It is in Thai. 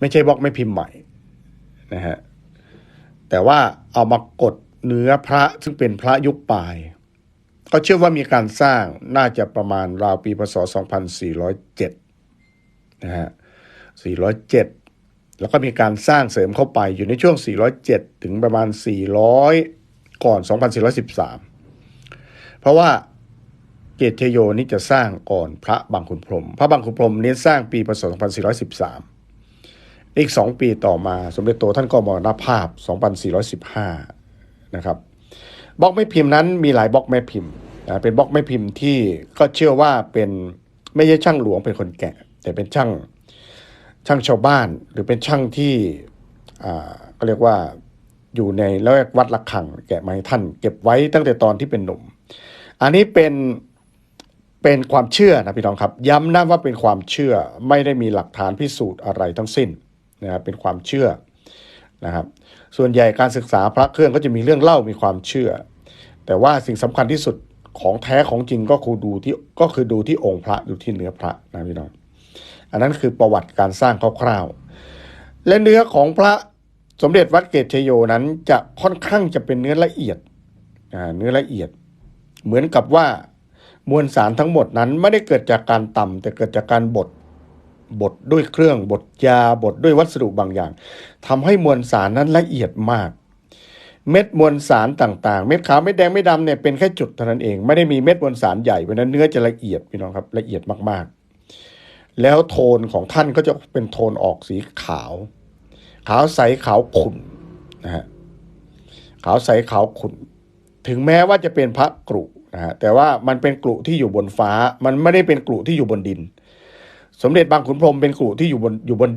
ไม่ใช่บล็อกไม่พิมพ์ใหม่นะฮะแต่ว่าเอามากดเนื้อพระซึ่งเป็นพระยุคปลายก็เชื่อว่ามีการสร้างน่าจะประมาณราวปีพศ 2407 นะฮะ 407 แล้วก็มีการสร้างเสริมเข้าไปอยู่ในช่วง 407 ถึงประมาณ 400 ก่อน 2413 เพราะว่าเกตเทโยนี่จะสร้างก่อนพระบางขุนพรหมพระบางขุนพรหมนี้สร้างปีพศ 2413 อีก 2 ปีต่อมาสมเด็จโตท่านก็มรณภาพ 2415 นะครับบล็อกแม่พิมพ์นั้นมีหลายบล็อกแม่พิมพ์นะเป็นบล็อกแม่พิมพ์ที่ก็เชื่อว่าเป็นไม่ใช่ช่างหลวงเป็นคนแกะ แต่เป็นช่างช่างชาวบ้าน หรือเป็นช่างที่ก็เรียกว่าอยู่ในแล้ววัดระฆังแกะมาให้ท่าน เก็บไว้ตั้งแต่ตอนที่เป็นหนุ่ม อันนี้เป็นเป็นความเชื่อนะพี่น้องครับ ย้ำนะว่าเป็นความเชื่อไม่ได้มีหลักฐานพิสูจน์อะไรทั้งสิ้น นะครับเป็นความเชื่อนะครับ ส่วนใหญ่การศึกษาพระเครื่องก็จะมีเรื่องเล่ามีความเชื่อ แต่ว่าสิ่งสำคัญที่สุดของแท้ของจริงก็คือดูที่ก็คือดูที่องค์พระดูที่เนื้อพระนะพี่น้องอันนั้นคือประวัติการสร้างคร่าวๆและเนื้อของพระสมเด็จวัดเกตชโยนั้นจะค่อนข้างจะเป็นเนื้อละเอียดเนื้อละเอียด เหมือนกับว่ามวลสารทั้งหมดนั้นไม่ได้เกิดจากการต่ำแต่เกิดจากการบด บดด้วยเครื่องบดยาบดด้วยวัสดุบางอย่างทำให้มวลสารนั้นละเอียดมาก เม็ดมวลสารต่างๆ เม็ดขาวเม็ดแดงเม็ดดำเนี่ยเป็นแค่จุดเท่านั้นเองไม่ได้มีเม็ดมวลสารใหญ่เพราะฉะนั้นเนื้อจะละเอียดพี่น้องครับละเอียดมากๆ แล้วโทนของท่านก็จะเป็นโทนออกสีขาว ขาวใสขาวขุ่นนะฮะขาวใสขาวขุ่นถึงแม้ว่าจะเป็นพระกรุนะฮะแต่ว่ามันเป็นกรุที่อยู่บนฟ้ามันไม่ได้เป็นกรุที่อยู่บนดิน สมเด็จบางขุนพรหมเป็นกรุที่อยู่บนอยู่บนดิน